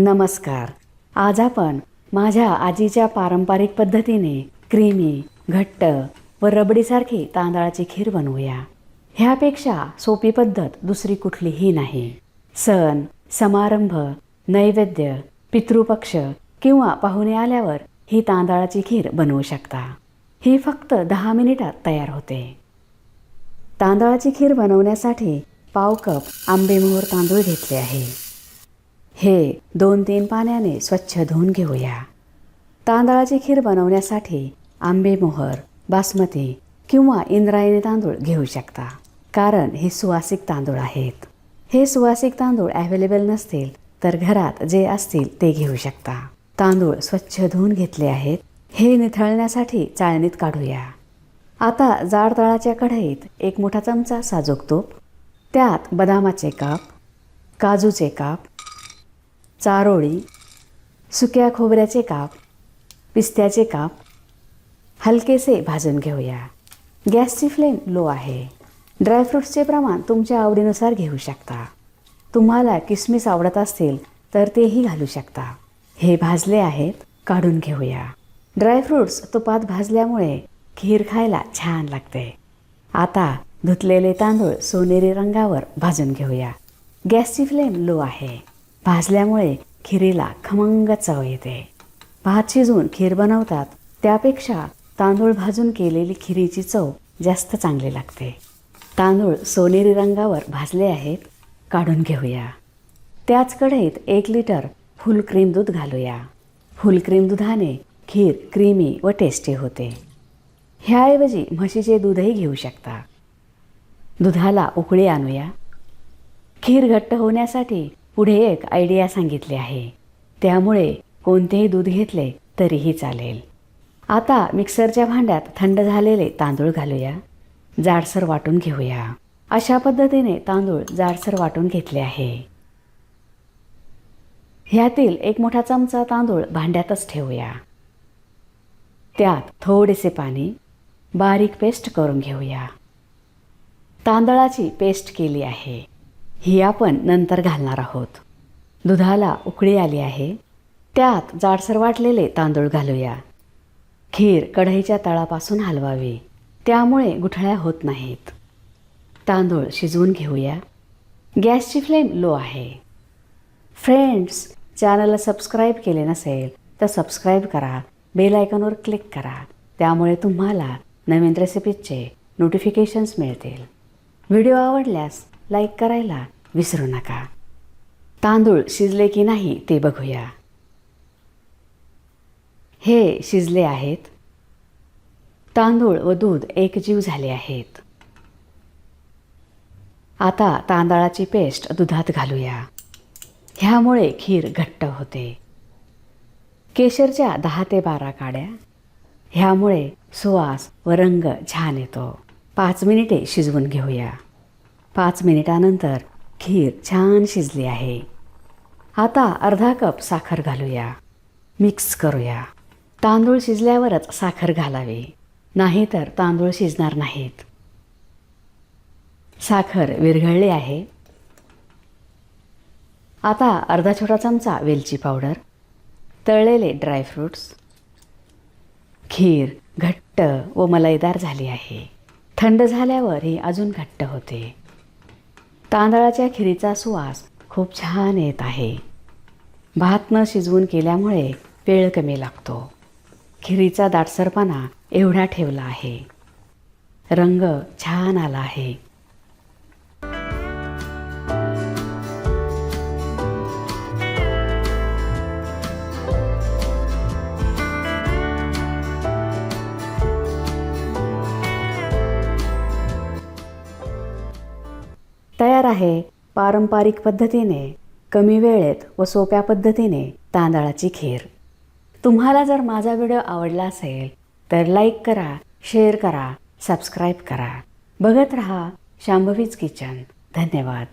नमस्कार. आज आपण माझ्या आजीच्या पारंपरिक पद्धतीने क्रीमी घट्ट व रबडीसारखी तांदळाची खीर बनवूया. ह्यापेक्षा सोपी पद्धत दुसरी कुठलीही नाही. सण समारंभ नैवेद्य पितृपक्ष किंवा पाहुणे आल्यावर ही तांदळाची खीर बनवू शकता. ही फक्त दहा मिनिटात तयार होते. तांदळाची खीर बनवण्यासाठी पाव कप आंबेमोहर तांदूळ घेतले आहे. हे दोन तीन पाण्याने स्वच्छ धुवून घेऊया. तांदळाची खीर बनवण्यासाठी आंबेमोहर बासमती किंवा इंद्रायणी तांदूळ घेऊ शकता कारण हे सुवासिक तांदूळ आहेत. हे सुवासिक तांदूळ अवेलेबल नसतील तर घरात जे असतील ते घेऊ शकता. तांदूळ स्वच्छ धुवून घेतले आहेत हे निथळण्यासाठी चाळणीत काढूया. आता जाड तळाच्या कढईत एक मोठा चमचा साजूक तूप त्यात बदामाचे काप काजूचे काप चारोळी सुक्या खोबऱ्याचे काप पिस्त्याचे काप हलकेसे भाजून घेऊया. गॅसची फ्लेम लो आहे. ड्रायफ्रूट्सचे प्रमाण तुमच्या आवडीनुसार घेऊ शकता. तुम्हाला किसमिस आवडत असतील तर तेही घालू शकता. हे भाजले आहेत काढून घेऊया. ड्रायफ्रूट्स तुपात भाजल्यामुळे खीर खायला छान लागते. आता धुतलेले तांदूळ सोनेरी रंगावर भाजून घेऊया. गॅसची फ्लेम लो आहे. भाजल्यामुळे खिरीला खमंग चव येते. भात शिजवून खीर बनवतात त्यापेक्षा तांदूळ भाजून केलेली खिरीची चव जास्त चांगली लागते. तांदूळ सोनेरी रंगावर भाजले आहेत काढून घेऊया. त्याच कढईत एक लिटर फुल क्रीम दूध घालूया. फुल क्रीम दुधाने खीर क्रीमी व टेस्टी होते. ह्याऐवजी म्हशीचे दूधही घेऊ शकता. दुधाला उकळी आणूया. खीर घट्ट होण्यासाठी पुढे एक आयडिया सांगितली आहे. त्यामुळे कोणतेही दूध घेतले तरीही चालेल. आता मिक्सरच्या भांड्यात थंड झालेले तांदूळ घालूया. जाडसर वाटून घेऊया. अशा पद्धतीने तांदूळ जाडसर वाटून घेतले आहे. ह्यातील एक मोठा चमचा तांदूळ भांड्यातच ठेवूया. त्यात थोडेसे पाणी बारीक पेस्ट करून घेऊया. तांदळाची पेस्ट केली आहे. ही आपण नंतर घालणार आहोत. दुधाला उकळी आली आहे. त्यात जाडसर वाटलेले तांदूळ घालूया. खीर कढईच्या तळापासून हलवावी. त्यामुळे गुठळ्या होत नाहीत. तांदूळ शिजवून घेऊया. गॅसची फ्लेम लो आहे. फ्रेंड्स चॅनलला सबस्क्राईब केले नसेल तर सबस्क्राईब करा. बेल आयकॉनवर क्लिक करा. त्यामुळे तुम्हाला नवीन रेसिपीजचे नोटिफिकेशन्स मिळतील. व्हिडिओ आवडल्यास लाईक करायला विसरू नका. तांदूळ शिजले की नाही ते बघूया. हे शिजले आहेत. तांदूळ व दूध एकजीव झाले आहेत. आता तांदळाची पेस्ट दुधात घालूया. ह्यामुळे खीर घट्ट होते. केशरच्या दहा ते बारा काड्या. ह्यामुळे सुवास व रंग छान येतो. पाच मिनिटे शिजवून घेऊया. पाच मिनिटानंतर खीर छान शिजली आहे. आता अर्धा कप साखर घालूया. मिक्स करूया. तांदूळ शिजल्यावरच साखर घालावी. नाहीतर तांदूळ शिजणार नाहीत. साखर विरघळली आहे. आता अर्धा छोटा चमचा वेलची पावडर तळलेले ड्रायफ्रूट्स खीर घट्ट व मलाईदार झाली आहे. थंड झाल्यावर ही अजून घट्ट होते. तांदळाच्या खिरीचा सुवास खूप छान येत आहे. भात न शिजवून केल्यामुळे वेळ कमी लागतो. खिरीचा दाटसरपणा एवढा ठेवला आहे. रंग छान आला आहे. तयार आहे पारंपरिक पद्धतीने कमी वेळेत व सोप्या पद्धतीने तांदळाची खीर. तुम्हाला जर माझा व्हिडिओ आवडला असेल तर लाईक करा शेअर करा सबस्क्राईब करा. बघत रहा शांभवीज किचन. धन्यवाद.